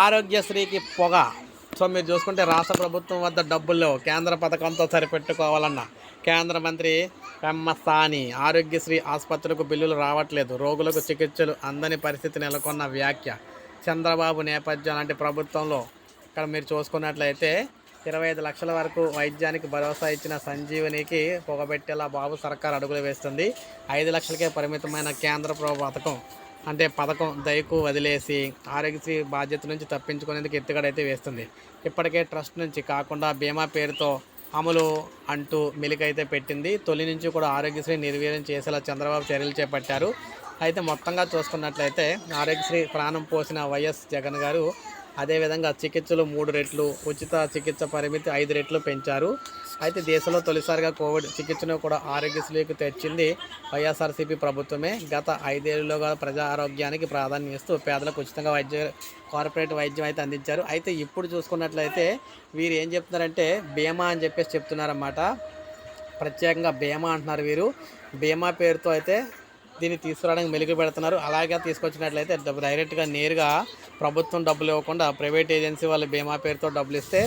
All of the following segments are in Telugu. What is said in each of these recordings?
ఆరోగ్యశ్రీకి పొగ. సో మీరు చూసుకుంటే రాష్ట్ర ప్రభుత్వం వద్ద డబ్బులు లేవు. కేంద్ర పథకంతో సరిపెట్టుకోవాలన్న కేంద్ర మంత్రి పెమ్మసాని ఆరోగ్యశ్రీ ఆసుపత్రులకు బిల్లులు రావట్లేదు. రోగులకు చికిత్సలు అందని పరిస్థితి నెలకొన్న వ్యాఖ్య. చంద్రబాబు నేపథ్యం లాంటి ప్రభుత్వంలో ఇక్కడ మీరు చూసుకున్నట్లయితే ఇరవై ఐదు లక్షల వరకు వైద్యానికి భరోసా ఇచ్చిన సంజీవనికి పొగబెట్టేలా బాబు సర్కార్ అడుగులు వేస్తుంది. ఐదు లక్షలకే పరిమితమైన కేంద్ర ప్రభు పథకం అంటే పథకం దయకు వదిలేసి ఆరోగ్యశ్రీ బాధ్యత నుంచి తప్పించుకునేందుకు ఎత్తుగడైతే వేస్తుంది. ఇప్పటికే ట్రస్ట్ నుంచి కాకుండా బీమా పేరుతో అమలు అంటూ మెలికైతే పెట్టింది. తొలి నుంచి కూడా ఆరోగ్యశ్రీ నిర్వీర్యం చేసేలా చంద్రబాబు చర్యలు చేపట్టారు. అయితే మొత్తంగా చూసుకున్నట్లయితే ఆరోగ్యశ్రీ ప్రాణం పోసిన వైఎస్ జగన్ గారు అదేవిధంగా చికిత్సలు మూడు రెట్లు ఉచిత చికిత్స పరిమితి ఐదు రెట్లు పెంచారు. అయితే దేశంలో తొలిసారిగా కోవిడ్ చికిత్సను కూడా ఆరోగ్యశ్రీకి తెచ్చింది వైఎస్ఆర్సీపీ ప్రభుత్వమే. గత ఐదేళ్ళుగా ప్రజా ఆరోగ్యానికి ప్రాధాన్యం ఇస్తూ పేదలకు ఉచితంగా వైద్య కార్పొరేట్ వైద్యం అయితే అందించారు. అయితే ఇప్పుడు చూసుకున్నట్లయితే వీరు ఏం చెప్తున్నారంటే బీమా అని చెప్పేసి చెప్తున్నారన్నమాట. ప్రత్యేకంగా బీమా అంటున్నారు వీరు. బీమా పేరుతో అయితే దీన్ని తీసుకురావడానికి మెలుగు పెడుతున్నారు. అలాగే తీసుకొచ్చినట్లయితే డైరెక్ట్గా నేరుగా ప్రభుత్వం డబ్బులు ఇవ్వకుండా ప్రైవేట్ ఏజెన్సీ వాళ్ళ బీమా పేరుతో డబ్బులు ఇస్తే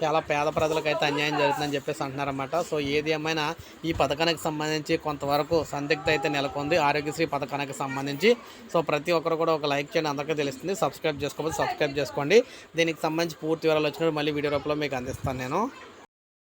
చాలా పేద ప్రజలకు అయితే అన్యాయం జరుగుతుందని చెప్పేసి అంటున్నారన్నమాట. సో ఏది ఏమైనా ఈ పథకానికి సంబంధించి కొంతవరకు సందిగ్ధ అయితే నెలకొంది. ఆరోగ్యశ్రీ పథకానికి సంబంధించి. సో ప్రతి ఒక్కరు కూడా ఒక లైక్ చేయండి. అందరికీ తెలుస్తుంది. సబ్స్క్రైబ్ చేసుకోకపోతే సబ్స్క్రైబ్ చేసుకోండి. దీనికి సంబంధించి పూర్తి వివరాలు వచ్చినప్పుడు మళ్ళీ వీడియో రూపంలో మీకు అందిస్తాను నేను.